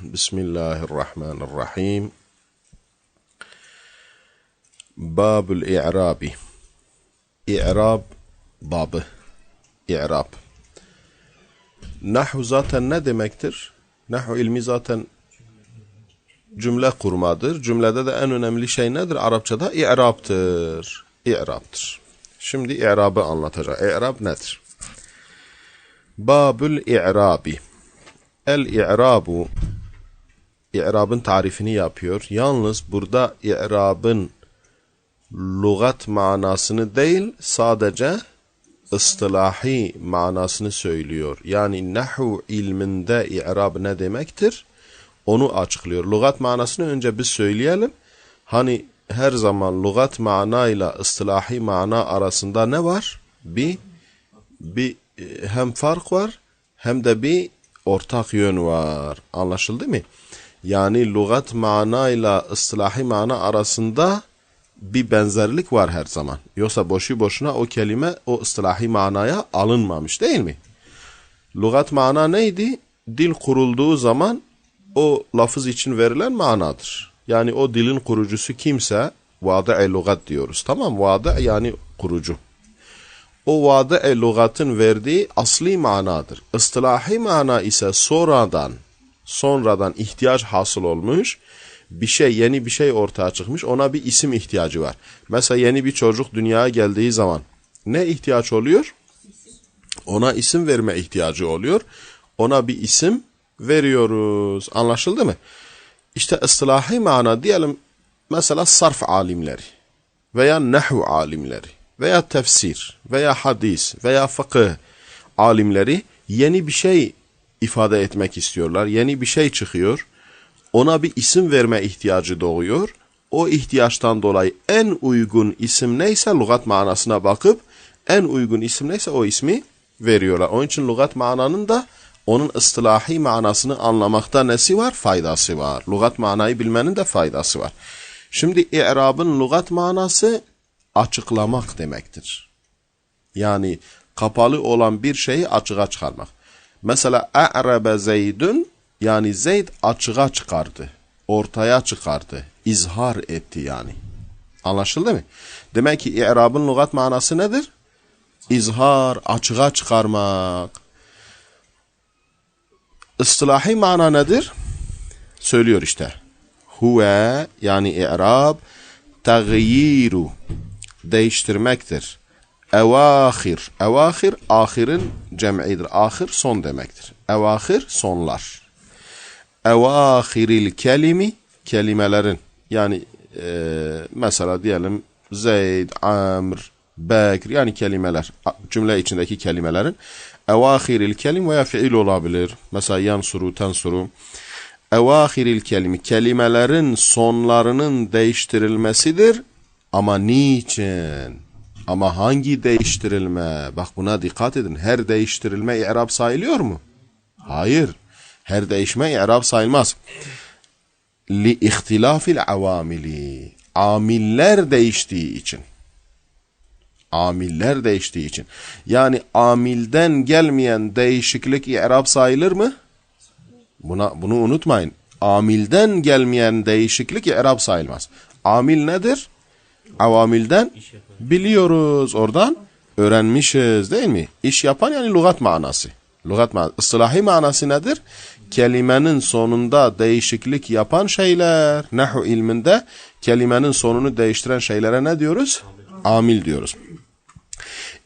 Bismillahirrahmanirrahim. Babül i'rabi. İ'rab babı. İ'rab. Nahu zaten ne demektir? Nahu ilmi zaten cümle kurmadır. Cümlede de en önemli şey nedir? Arapçada i'rabtır. İ'rabtır. Şimdi i'rabı anlatacak. İ'rab nedir? Babül i'rabi. El-i'rabu i'rabın tarifini yapıyor. Yalnız burada i'rabın lugat manasını değil sadece ıstılahi manasını söylüyor. Yani nahu ilminde i'rab ne demektir? Onu açıklıyor. Lugat manasını önce biz söyleyelim. Hani her zaman lugat manayla ıstılahi mana arasında ne var? Bir, bir e, hem fark var hem de bir ortak yön var. Anlaşıldı mı? Yani lugat manayla ıslahi mana arasında bir benzerlik var her zaman. Yoksa boşu boşuna o kelime o ıslahi manaya alınmamış değil mi? Lugat mana neydi? Dil kurulduğu zaman o lafız için verilen manadır. Yani o dilin kurucusu kimse vada-i lugat diyoruz. Tamam vada yani kurucu. O vada-i lugatın verdiği asli manadır. Istilahi mana ise sonradan sonradan ihtiyaç hasıl olmuş. Bir şey, yeni bir şey ortaya çıkmış. Ona bir isim ihtiyacı var. Mesela yeni bir çocuk dünyaya geldiği zaman ne ihtiyaç oluyor? Ona isim verme ihtiyacı oluyor. Ona bir isim veriyoruz. Anlaşıldı mı? İşte ıslahi mana diyelim mesela sarf alimleri veya nehu alimleri veya tefsir veya hadis veya fıkıh alimleri yeni bir şey ifade etmek istiyorlar. Yeni bir şey çıkıyor. Ona bir isim verme ihtiyacı doğuyor. O ihtiyaçtan dolayı en uygun isim neyse lügat manasına bakıp en uygun isim neyse o ismi veriyorlar. Onun için lügat mananın da onun ıstılahi manasını anlamakta nesi var? Faydası var. Lügat manayı bilmenin de faydası var. Şimdi i'rabın lügat manası açıklamak demektir. Yani kapalı olan bir şeyi açığa çıkarmak. Mesela e'rebe zeydün yani Zeyd açığa çıkardı. Ortaya çıkardı. izhar etti yani. Anlaşıldı mı? Demek ki i'rabın lügat manası nedir? İzhar, açığa çıkarmak. Istilahi mana nedir? Söylüyor işte. Huve yani i'rab tagyiru değiştirmektir. Evahir. Evahir ahirin cem'idir. Ahir son demektir. Evahir sonlar. Evahiril kelimi kelimelerin yani e, mesela diyelim Zeyd, Amr, Bekir yani kelimeler cümle içindeki kelimelerin evahiril kelim veya fiil olabilir. Mesela yansuru, tensuru. Evahiril kelimi kelimelerin sonlarının değiştirilmesidir. Ama niçin? Ama hangi değiştirilme? Bak buna dikkat edin. Her değiştirilme i'rab sayılıyor mu? Hayır. Her değişme i'rab sayılmaz. Li ihtilafil avamili. Amiller değiştiği için. Amiller değiştiği için. Yani amilden gelmeyen değişiklik i'rab sayılır mı? Buna bunu unutmayın. Amilden gelmeyen değişiklik i'rab sayılmaz. Amil nedir? Avamilden biliyoruz oradan öğrenmişiz değil mi? İş yapan yani lügat manası. Lügat manası. Islahi manası nedir? Kelimenin sonunda değişiklik yapan şeyler. Nehu ilminde kelimenin sonunu değiştiren şeylere ne diyoruz? Amil diyoruz.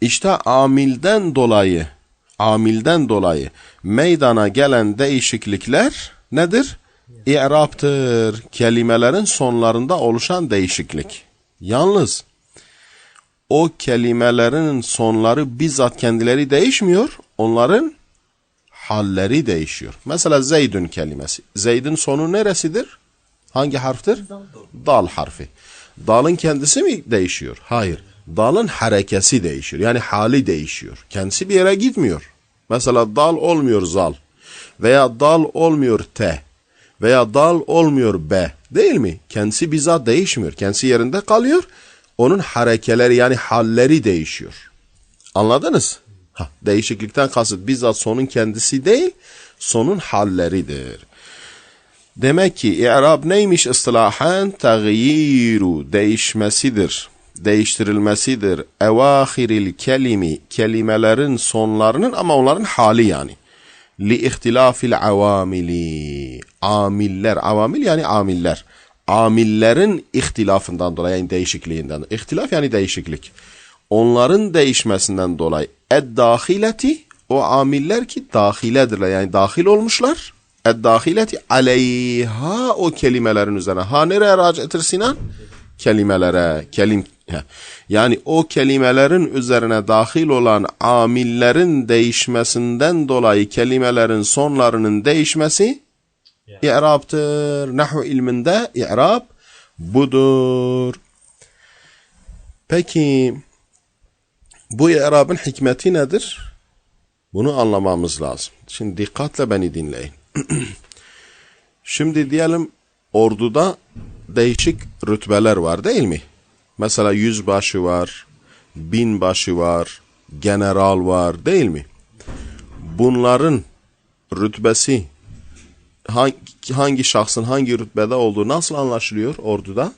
İşte amilden dolayı amilden dolayı meydana gelen değişiklikler nedir? İ'raptır. Kelimelerin sonlarında oluşan değişiklik. Yalnız o kelimelerin sonları bizzat kendileri değişmiyor. Onların halleri değişiyor. Mesela Zeydün kelimesi. Zeyd'in sonu neresidir? Hangi harftir? Dal harfi. Dalın kendisi mi değişiyor? Hayır. Dalın harekesi değişiyor. Yani hali değişiyor. Kendisi bir yere gitmiyor. Mesela dal olmuyor zal. Veya dal olmuyor te. Veya dal olmuyor be. Değil mi? Kendisi bizzat değişmiyor. Kendisi yerinde kalıyor. Onun harekeleri yani halleri değişiyor. Anladınız? Ha, değişiklikten kasıt bizzat sonun kendisi değil, sonun halleridir. Demek ki i'rab neymiş ıstilahen? Tagyiru değişmesidir. Değiştirilmesidir. Evahiril kelimi kelimelerin sonlarının ama onların hali yani. Li ihtilafil avamili. Amiller, avamil yani amiller. Amillerin ihtilafından dolayı yani değişikliğinden. İhtilaf yani değişiklik. Onların değişmesinden dolayı ed-dahileti o amiller ki dahiledirler yani dahil olmuşlar. Ed-dahileti aleyha o kelimelerin üzerine. Ha nereye raci'tir Sinan? Kelimelere, kelim yani o kelimelerin üzerine dahil olan amillerin değişmesinden dolayı kelimelerin sonlarının değişmesi i'rabtır. Nahu ilminde i'rab budur. Peki bu i'rabın hikmeti nedir? Bunu anlamamız lazım. Şimdi dikkatle beni dinleyin. Şimdi diyelim orduda değişik rütbeler var değil mi? Mesela yüzbaşı var, binbaşı var, general var değil mi? Bunların rütbesi hangi, hangi şahsın hangi rütbede olduğu nasıl anlaşılıyor orduda?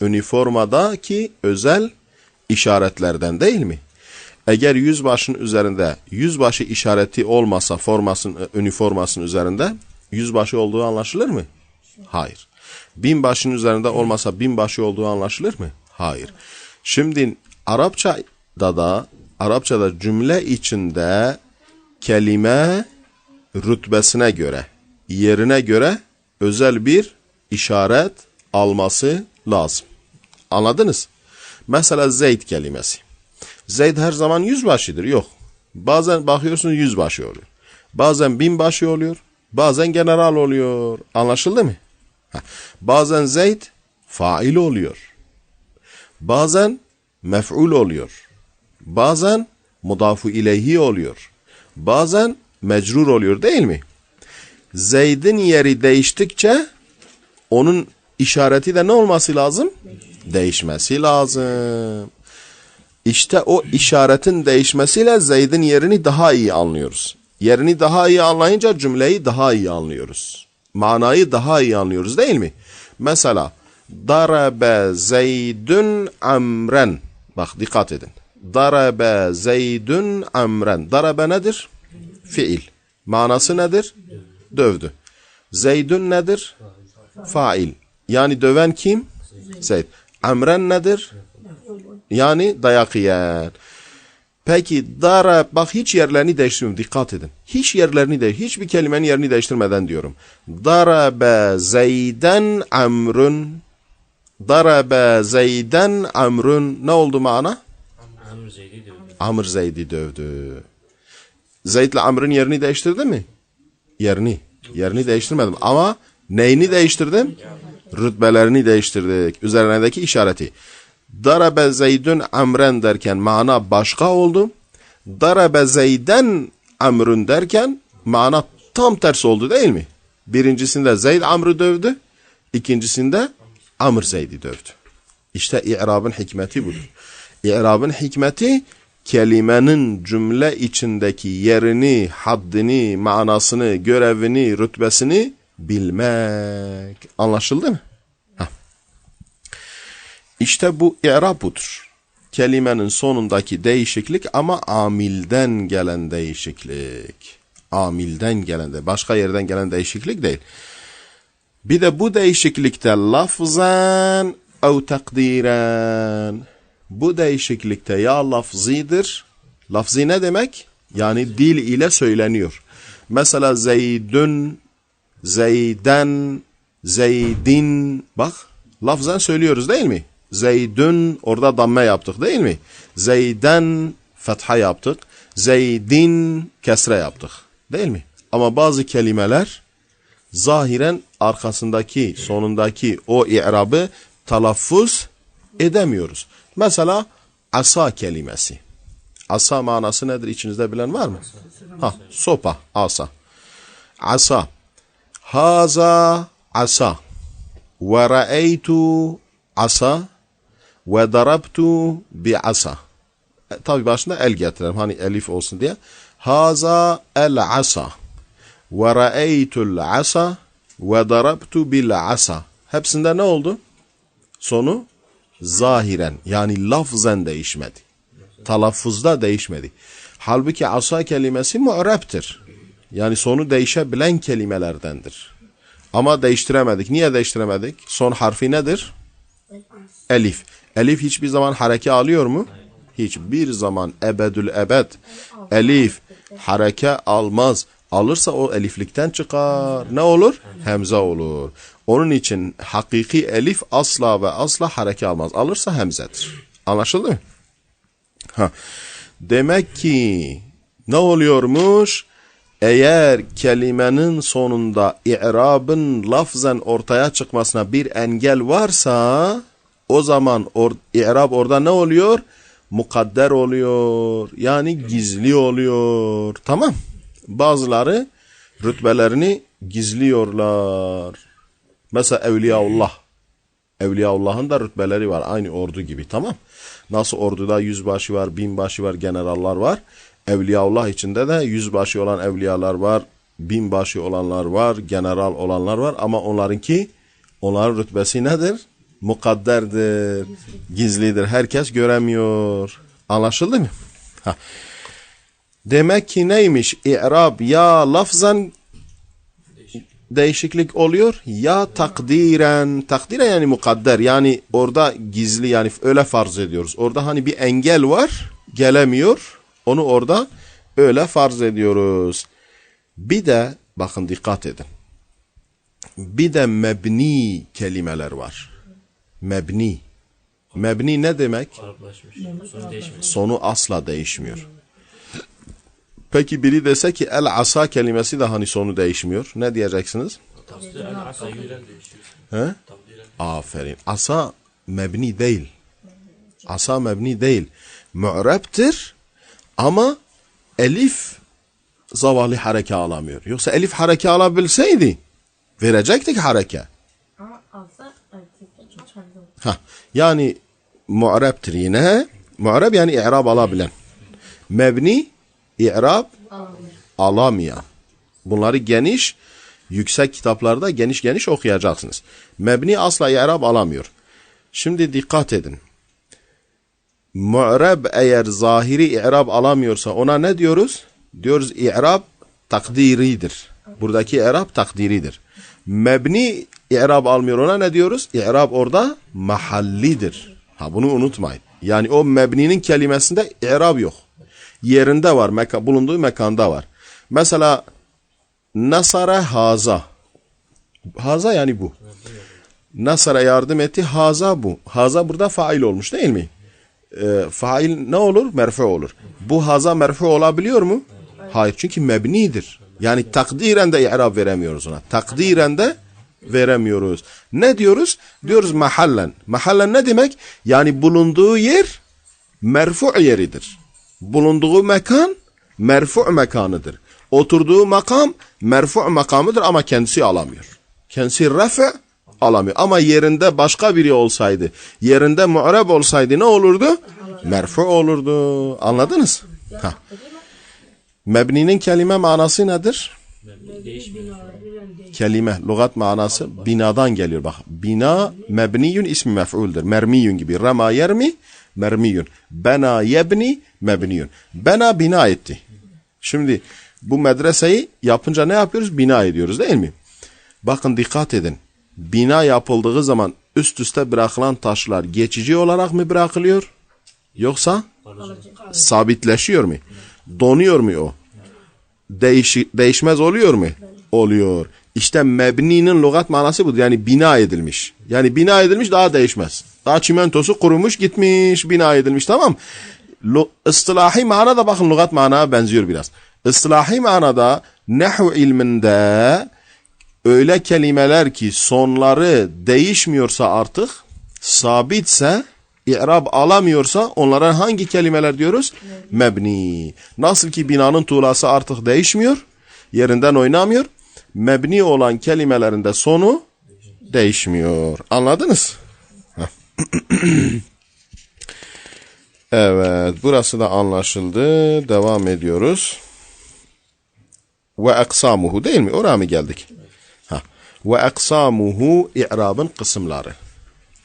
Üniformadaki özel işaretlerden değil mi? Eğer yüzbaşının üzerinde yüzbaşı işareti olmasa formasın, üniformasının üzerinde yüzbaşı olduğu anlaşılır mı? Hayır. Binbaşının üzerinde olmasa binbaşı olduğu anlaşılır mı? Hayır. Şimdi Arapçada da Arapçada cümle içinde kelime rütbesine göre, yerine göre özel bir işaret alması lazım. Anladınız? Mesela Zeyd kelimesi. Zeyd her zaman yüzbaşıdır. Yok. Bazen bakıyorsun yüzbaşı oluyor. Bazen binbaşı oluyor. Bazen general oluyor. Anlaşıldı mı? Bazen Zeyd fail oluyor. Bazen mef'ul oluyor. Bazen mudafu ileyhi oluyor. Bazen mecrur oluyor değil mi? Zeyd'in yeri değiştikçe onun işareti de ne olması lazım? Değişmesi lazım. İşte o işaretin değişmesiyle Zeyd'in yerini daha iyi anlıyoruz. Yerini daha iyi anlayınca cümleyi daha iyi anlıyoruz. Manayı daha iyi anlıyoruz değil mi? Mesela Darabe Zeydün amren. Bak dikkat edin. Darabe Zeydün amren. Darabe nedir? Fiil. Manası nedir? Dövdü. Zeydün nedir? Fail. Yani döven kim? Zeyd. Amren nedir? Yani dayak yiyen. Peki dara bak hiç yerlerini değiştirmiyorum dikkat edin. Hiç yerlerini de hiçbir kelimenin yerini değiştirmeden diyorum. Darabe zeyden amrun Darabe zeyden amrun ne oldu mana? Amr Zeyd'i dövdü. Amr Zeyd'i dövdü. Zeyd ile Amr'ın yerini değiştirdi mi? Yerini. Yerini değiştirmedim ama neyini değiştirdim? Rütbelerini değiştirdik. Üzerindeki işareti. Darabe Zeydün Amren derken mana başka oldu. Darabe Zeyden Amrun derken mana tam tersi oldu değil mi? Birincisinde Zeyd Amr'ı dövdü. ikincisinde Amr Zeyd'i dövdü. İşte i'rabın hikmeti budur. İ'rabın hikmeti kelimenin cümle içindeki yerini, haddini, manasını, görevini, rütbesini bilmek. Anlaşıldı mı? Heh. İşte bu i'rab budur. Kelimenin sonundaki değişiklik ama amilden gelen değişiklik. Amilden gelen de başka yerden gelen değişiklik değil. Bir de bu değişiklikte lafzan ev takdiren. Bu değişiklikte ya lafzidir. Lafzi ne demek? Yani dil ile söyleniyor. Mesela Zeydün, Zeyden, Zeydin. Bak lafzan söylüyoruz değil mi? Zeydün orada damme yaptık değil mi? Zeyden fetha yaptık. Zeydin kesre yaptık. Değil mi? Ama bazı kelimeler zahiren arkasındaki, sonundaki o i'rabı telaffuz edemiyoruz. Mesela asa kelimesi. Asa manası nedir içinizde bilen var mı? Ha, sopa, asa. Asa. Haza asa. Ve ra'eytu asa. Ve darabtu bi asa. E, Tabi başında el getirelim. Hani elif olsun diye. Haza el asa. Ve ra'eytul asa. Ve darabtu bil asa. Hepsinde ne oldu? Sonu zahiren yani lafzen değişmedi. Telaffuzda değişmedi. Halbuki asa kelimesi mu'reptir. Yani sonu değişebilen kelimelerdendir. Ama değiştiremedik. Niye değiştiremedik? Son harfi nedir? Elif. Elif hiçbir zaman hareke alıyor mu? Hiçbir zaman ebedül ebed. Elif hareke almaz. Alırsa o eliflikten çıkar. Ne olur? Hemze olur. Onun için hakiki elif asla ve asla hareke almaz. Alırsa hemzedir. Anlaşıldı mı? Ha. Demek ki ne oluyormuş? Eğer kelimenin sonunda i'rabın lafzen ortaya çıkmasına bir engel varsa o zaman or, i'rab orada ne oluyor? Mukadder oluyor. Yani gizli oluyor. Tamam. Bazıları rütbelerini gizliyorlar. Mesela Evliyaullah. Evliyaullah'ın da rütbeleri var. Aynı ordu gibi tamam. Nasıl orduda yüzbaşı var, binbaşı var, generallar var. Evliyaullah içinde de yüzbaşı olan evliyalar var, binbaşı olanlar var, general olanlar var. Ama onlarınki, onların rütbesi nedir? Mukadderdir, gizlidir. Herkes göremiyor. Anlaşıldı mı? Ha. Demek ki neymiş? İ'rab ya lafzan değişiklik oluyor ya takdiren takdiren yani mukadder yani orada gizli yani öyle farz ediyoruz. Orada hani bir engel var gelemiyor onu orada öyle farz ediyoruz. Bir de bakın dikkat edin. Bir de mebni kelimeler var. Mebni. Mebni ne demek? Sonu asla değişmiyor. Peki biri dese ki el asa kelimesi de hani sonu değişmiyor. Ne diyeceksiniz? He? Aferin. Asa mebni değil. Asa mebni değil. Mu'reptir ama elif zavallı hareke alamıyor. Yoksa elif hareke alabilseydi verecektik hareke. Ha, yani mu'reptir yine. Mu'reb yani i'rab alabilen. Mebni i'rab alamayan. Bunları geniş, yüksek kitaplarda geniş geniş okuyacaksınız. Mebni asla i'rab alamıyor. Şimdi dikkat edin. Mu'reb eğer zahiri i'rab alamıyorsa ona ne diyoruz? Diyoruz i'rab takdiridir. Buradaki i'rab takdiridir. Mebni i'rab almıyor ona ne diyoruz? İ'rab orada mahallidir. Ha bunu unutmayın. Yani o mebninin kelimesinde i'rab yok. Yerinde var, meka, bulunduğu mekanda var. Mesela nasara haza. Haza yani bu. Nasara yardım etti. Haza bu. Haza burada fail olmuş değil mi? Ee, fail ne olur? Merfu olur. Bu haza merfu olabiliyor mu? Hayır. Çünkü mebnidir. Yani takdiren de i'rab veremiyoruz ona. Takdiren de veremiyoruz. Ne diyoruz? Diyoruz mahallen. Mahallen ne demek? Yani bulunduğu yer merfu yeridir. Bulunduğu mekan merfu mekanıdır. Oturduğu makam merfu makamıdır ama kendisi alamıyor. Kendisi refe alamıyor. Ama yerinde başka biri olsaydı, yerinde mu'reb olsaydı ne olurdu? Merfu olurdu. Anladınız? Ha. Mebninin kelime manası nedir? Kelime, lügat manası binadan geliyor. Bak bina mebniyun ismi mef'uldür. Mermiyun gibi. Rama yermi mermiyun. Bena yebni mebniyun. Bena bina etti. Şimdi bu medreseyi yapınca ne yapıyoruz? Bina ediyoruz değil mi? Bakın dikkat edin. Bina yapıldığı zaman üst üste bırakılan taşlar geçici olarak mı bırakılıyor? Yoksa sabitleşiyor mu? Donuyor mu o? Değişi, değişmez oluyor mu? Oluyor. İşte mebninin lügat manası budur. Yani bina edilmiş. Yani bina edilmiş daha değişmez. Daha çimentosu kurumuş gitmiş bina edilmiş tamam. Lu, ıstılahi mana da bakın lügat manaya benziyor biraz. Islahi manada nehu ilminde öyle kelimeler ki sonları değişmiyorsa artık sabitse i'rab alamıyorsa onlara hangi kelimeler diyoruz? Mebni. Nasıl ki binanın tuğlası artık değişmiyor, yerinden oynamıyor. Mebni olan kelimelerinde sonu değişmiyor. Anladınız? Evet, burası da anlaşıldı. Devam ediyoruz. Ve eksamuhu değil mi? Oraya mı geldik? Ha. Ve eksamuhu i'rabın kısımları.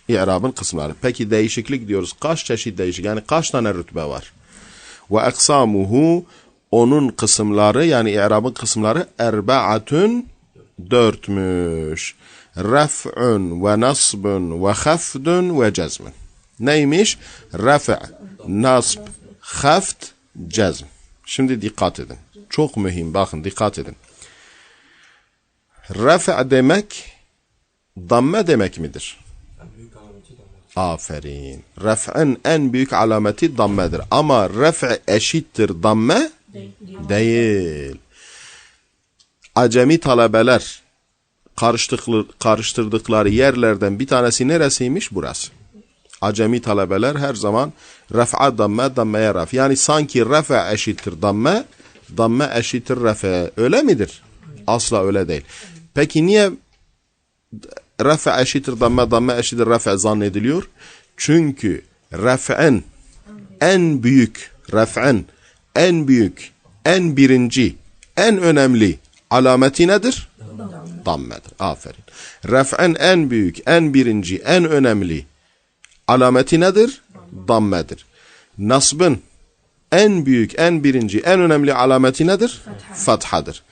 İ'rabın kısımları. Peki değişiklik diyoruz. Kaç çeşit değişik? Yani kaç tane rütbe var? Ve eksamuhu onun kısımları yani i'rabın kısımları erbaatun dörtmüş. Ref'un ve nasbun ve khafdun ve cezmun. Neymiş? Ref' nasb, haft, cezm. Şimdi dikkat edin. Çok mühim. Bakın dikkat edin. Ref' demek damme demek midir? Aferin. Ref'in en büyük alameti dammedir. Ama ref' eşittir damme değil. Acemi talebeler karıştırdıkları yerlerden bir tanesi neresiymiş? Burası. Acemi talebeler her zaman ref'a damme, dammeye ref. Yani sanki ref'e eşittir damme, damme eşittir ref'e. Öyle midir? Asla öyle değil. Peki niye ref'e eşittir damme, damme eşittir ref'e zannediliyor? Çünkü ref'in en büyük, ref'in en büyük, en birinci, en önemli alameti nedir? Dammedir. Aferin. Ref'in en büyük, en birinci, en önemli alameti nedir? Dammedir. Nasbın en büyük, en birinci, en önemli alameti nedir? Fathadır.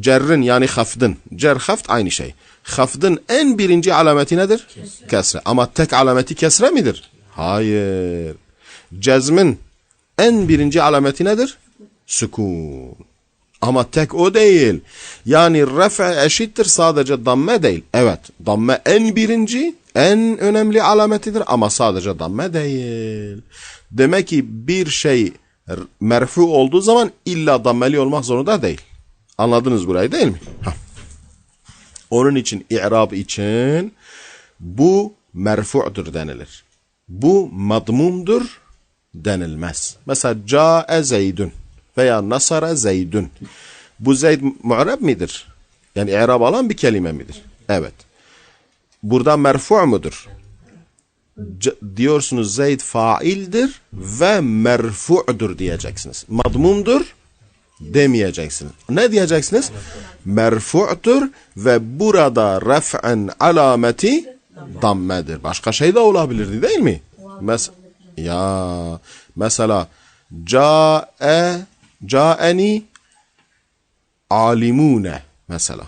Cerrin yani hafdın. Cer haft aynı şey. Hafdın en birinci alameti nedir? Kesre. Ama tek alameti kesre midir? Hayır. Cezmin en birinci alameti nedir? Sükun. Ama tek o değil. Yani refe eşittir sadece damme değil. Evet damme en birinci, en önemli alametidir ama sadece damme değil. Demek ki bir şey merfu olduğu zaman illa dammeli olmak zorunda değil. Anladınız burayı değil mi? Hah. Onun için i'rab için bu merfu'dur denilir. Bu madmumdur denilmez. Mesela ca'e zeydün veya nasara zeydün. Bu zeyd mu'rab midir? Yani i'rab alan bir kelime midir? Evet. Burada merfu' mudur? C- diyorsunuz zeyd faildir ve merfu'dur diyeceksiniz. Madmumdur demeyeceksiniz. Ne diyeceksiniz? Merfu'tur ve burada ref'en alameti dammedir. Başka şey de olabilirdi değil mi? Mes ya mesela ca'e ca'eni alimune mesela.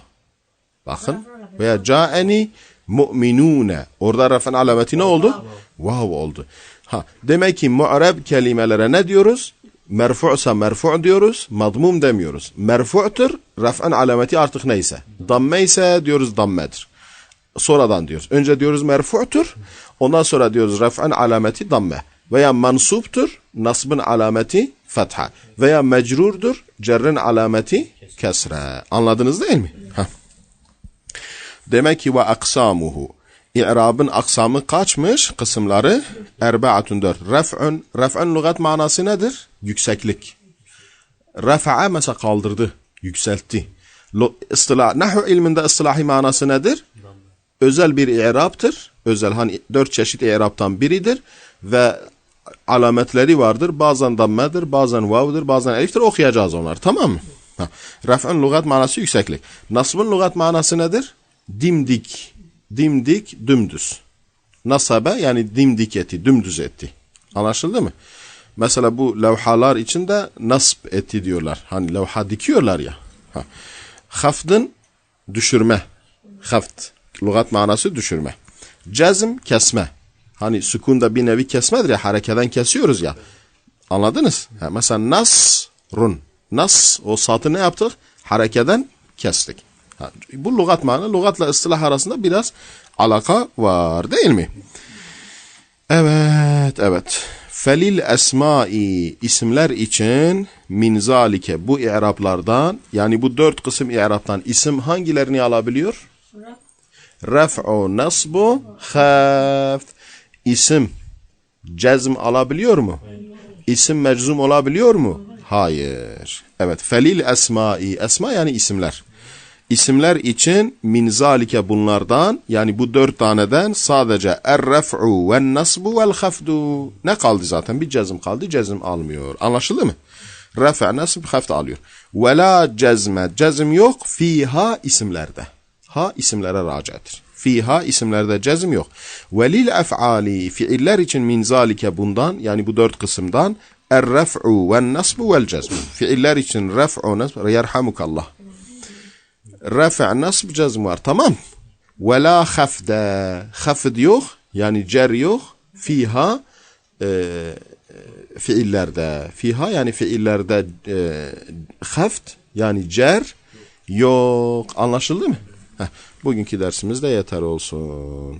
Bakın veya ca'eni mu'minune. Orada ref'en alameti ne oldu? Vav oldu. Ha, demek ki mu'rab kelimelere ne diyoruz? Merfu'sa merfu' diyoruz, madmum demiyoruz. Merfu'tur, ref'en alameti artık neyse. Damme ise diyoruz dammedir. Sonradan diyoruz. Önce diyoruz merfu'tur, ondan sonra diyoruz ref'en alameti damme. Veya mansuptur, nasbın alameti fetha. Veya mecrurdur, cerrin alameti kesre. Anladınız değil mi? Demek ki ve aksamuhu. İ'rabın aksamı kaçmış? Kısımları erbaatun dört. Ref'un, ref'un lügat manası nedir? Yükseklik. Refa'a mesela kaldırdı, yükseltti. Istilah, nahu ilminde ıstilahi manası nedir? Özel bir i'raptır. Özel hani dört çeşit i'raptan biridir ve alametleri vardır. Bazen dammedir, bazen vav'dır, bazen eliftir. Okuyacağız onlar. Tamam mı? Ref'in lügat manası yükseklik. Nasbın lügat manası nedir? Dimdik, dimdik, dümdüz. Nasabe yani dimdik etti, dümdüz etti. Anlaşıldı mı? Mesela bu levhalar içinde nasb etti diyorlar. Hani levha dikiyorlar ya. Ha. Hafdın düşürme. Haft. Lügat manası düşürme. Cezm kesme. Hani sükun da bir nevi kesmedir ya. Harekeden kesiyoruz ya. Anladınız? Ha, mesela nasrun. Nas o satı ne yaptık? Harekeden kestik. Ha, bu lügat manası. Lügatla ıstılah arasında biraz alaka var değil mi? Evet, evet. Felil esmai isimler için min zalike bu i'raplardan yani bu dört kısım i'raptan isim hangilerini alabiliyor? Ref'u, nasbu, hafd. İsim cezm alabiliyor mu? İsim meczum olabiliyor mu? Hayır. Evet. Felil esmai. Esma yani isimler. İsimler için min zalike bunlardan yani bu dört taneden sadece er-ref'u ve nasbu vel hafdu. Ne kaldı zaten? Bir cezm kaldı. Cezm almıyor. Anlaşıldı mı? Refe, nasb, hafd alıyor. Ve la cezme. Cezm yok fiha isimlerde. Ha isimlere racidir. Fiha isimlerde cezm yok. Velil ef'ali fiiller için min zalike bundan yani bu dört kısımdan er ref'u ve nasbu vel cezm. Fiiller için ref'u nasb yerhamukallah. Ref' nasb cezm var tamam. Ve la hafde. Hafd yok yani cer yok. Fiha e, fiillerde. Fiha yani fiillerde e, hafd yani cer yok. Anlaşıldı mı? Heh, bugünkü dersimiz de yeter olsun.